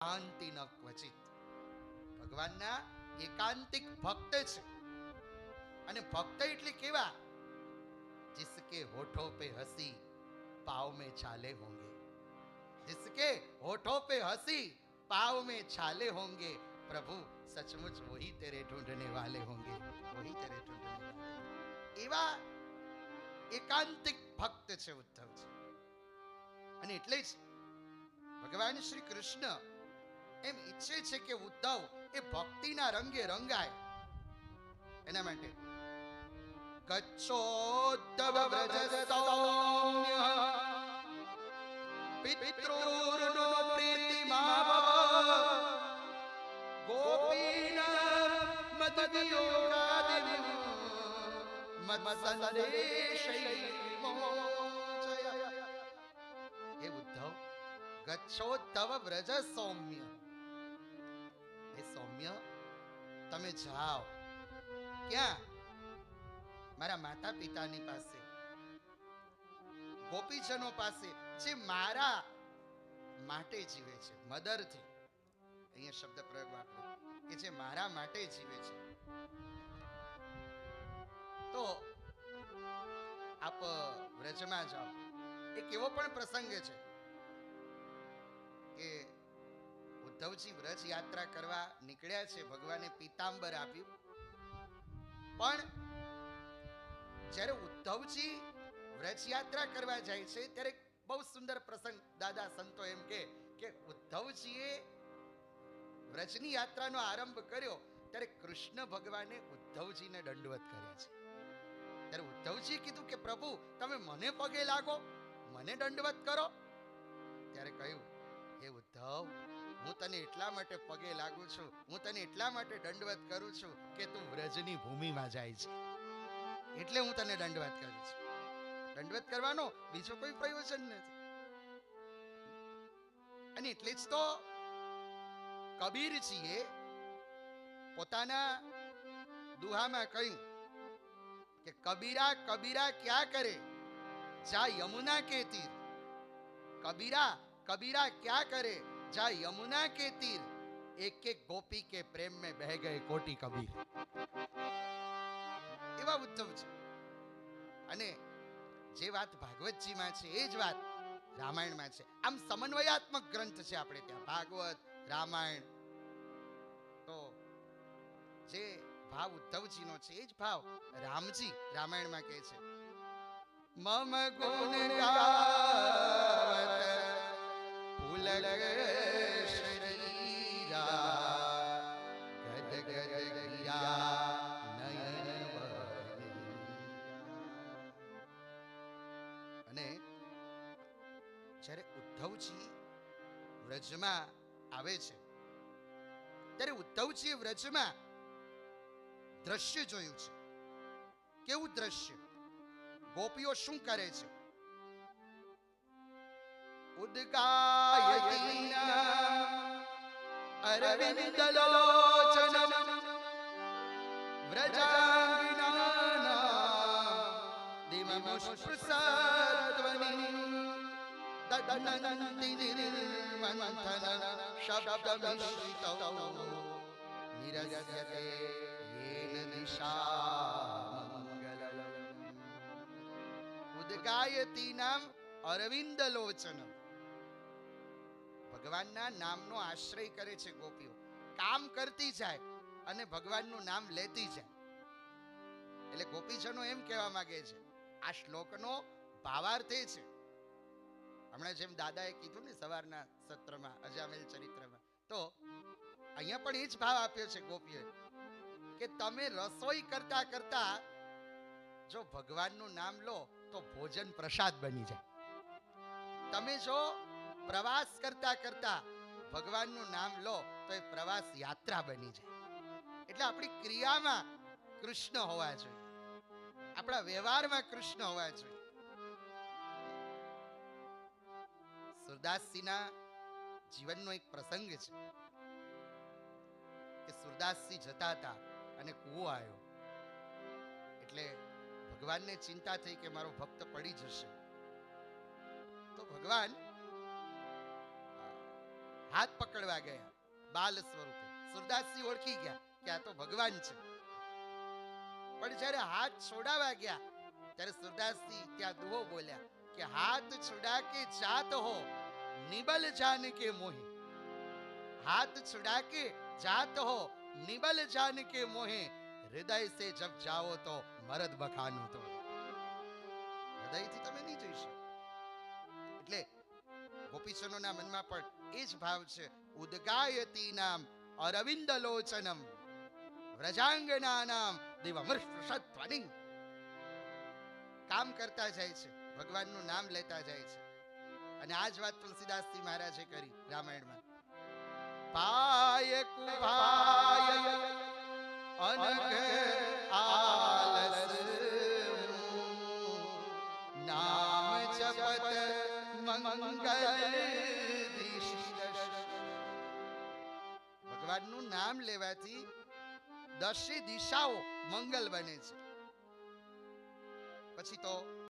શાંતિન ક્વચિત. ભગવાનના એકાંતિક ભક્ત છે. અને ભક્ત એટલે કેવા? જિસકે હોઠો પે હસી, પાવ મે છાલે હોંગે. જિસકે હોઠો પે હસી, પાવ મે છાલે હોંગે. પ્રભુ, સચમુચ વહી તેરે ઢૂંઢને વાલે હોંગે. વહી તેરે ઢૂંઢને એવા એકાંતિક ભક્ત છે ઉદ્ધવજી અને એટલે જ ભગવાન શ્રી કૃષ્ણ એમ ઈચ્છે છે કે ઉદ્ધવ એ ભક્તિના રંગે રંગાય. એના માટે ગચ્છોદ્ધવ હે ઉદ્ધવ ગચ્છોદ્ધવ વ્રજ સૌમ્ય તમે જાઓ. ક્યાં? મારા માતા પિતાની પાસે. ગોપીજનો પાસે, જે મારા માટે જીવે છે, મદરથી. અહીંયા શબ્દ પ્રયોગ વાપર્યો કે જે મારા માટે જીવે છે. તો આપ વ્રજમાં જાઓ. એક એવો પણ પ્રસંગ છે કે ઉદ્ધવજી વ્રજ યાત્રા કરવા નીકળ્યા છે, ભગવાને પીતાંબર આપ્યું. પણ જ્યારે ઉદ્ધવજી વ્રજ યાત્રા કરવા જાય છે, ત્યારે બહુ સુંદર પ્રસંગ દાદા સંતો એમ કે કે ઉદ્ધવજીએ વ્રજની યાત્રાનો આરંભ કર્યો, ત્યારે કૃષ્ણ ભગવાને ઉદ્ધવજીને દંડવત કર્યા છે. ત્યારે ઉદ્ધવજી કીધું કે, પ્રભુ, તમે મને પગે લાગો, મને દંડવત કરો. ત્યારે કહ્યું, હે ઉદ્ધવ હું તને એટલા માટે પગે લાગુ છું, હું તને એટલા માટે દંડવત કરું છું કે તું વ્રજની ભૂમિમાં જાય છે. એટલે હું તને દંડવત કરું છું. દંડવત કરવાનો બીજો કોઈ પ્રયોજન નથી. અને એટલે જ તો કબીરજીએ પોતાના દુહામાં કહ્યું કે કબીરા કબીરા ક્યાં કરે? જા યમુના કે તીર કબીરા કબીરા ક્યાં કરે? જા યમુના કે તીર એક એક ગોપી કે પ્રેમ મેં બહ ગયે કોટી કબીર એવા ઉદ્ધવ છે અને જે વાત ભાગવતજીમાં છે એ જ વાત રામાયણમાં છે આમ સમન્વયાત્મક ગ્રંથ છે આપણે ત્યાં ભાગવત રામાયણ તો જે ભાવ ઉદ્ધવજીનો છે એ જ ભાવ રામજી રામાયણમાં કહે છે મમ ગુણ જ્યારે ઉદ્ધવજી વ્રજમાં આવે છે, ત્યારે ઉદ્ધવજી વ્રજમાં દ્રશ્ય જોયું છે. કેવું દ્રશ્ય? ગોપીઓ શું કરે છે? ઉદગાયતીના અરવિંદ લોચનમ વ્રજાંગનાના દિમમુષ્પ્રસદ્વનિ દદનંતિ નિર્મંથન શબ્દમિશ્રિતૌ નિરસ્યતે येन दिशामङ्गलम् ઉદગાયતીનામ અરવિંદ લોચનમ ભગવાનના નામનો આશ્રય કરે છે ગોપીઓ. કામ કરતી જાય અને ભગવાનનું નામ લેતી જાય. એટલે ગોપીજનો એમ કહેવા માંગે છે, આ શ્લોકનો ભાવાર્થ એ છે. હમણાં જેમ દાદાએ કીધું ને સવારના સત્રમાં, અજામેલ ચરિત્રમાં, તો અહીંયા પણ એ જ ભાવ આપ્યો છે ગોપીઓએ કે તમે રસોઈ કરતા કરતા જો ભગવાનનું નામ લો તો ભોજન પ્રસાદ બની જાય. તમે જો પ્રવાસ કરતા કરતા ભગવાનનું નામ લો તો એ પ્રવાસ યાત્રા બની જાય. એટલે આપણી ક્રિયામાં કૃષ્ણ હોવા જોઈએ. આપણા વ્યવહારમાં કૃષ્ણ હોવા જોઈએ. સુરદાસજીના જીવનનો એક પ્રસંગ છે કે સુરદાસજી જતા હતા અને કૂવો આવ્યો. એટલે ભગવાનને ચિંતા થઈ કે મારો ભક્ત પડી જશે. તો ભગવાન હાથ પકડવા ગયા બાલ સ્વરૂપે સુરદાસજી ઓળખી ગયા કે આ તો ભગવાન છે પણ જ્યારે હાથ છોડાવા ગયા ત્યારે સુરદાસજી ત્યાં દુહો બોલ્યા કે હાથ છુડા કે જાત હો નિબલ જાન કે મોહે हाथ छुड़ा के जात हो निबल जान के मोहे हृदय से जब जाओ तो મરદ બખાનું તો હૃદયથી તમે નહીં જઈ શકો એટલે ગોપીજનોના મનમાં પણ એ ભાવ છે. ઉદગાયતી નામ અરવિંદ લોચનમ વ્રજાંગના નામ દિવમૃષત્વનિ કામ કરતા જાય છે, ભગવાનનું નામ લેતા જાય છે. અને આ જ વાત તુલસીદાસજી મહારાજે કરી રામાયણમાં. પાય કુભાય અનઘ ભગવાનનું નામ લેવાથી દશી દિશાઓ મંગલ બને છે. પછી તો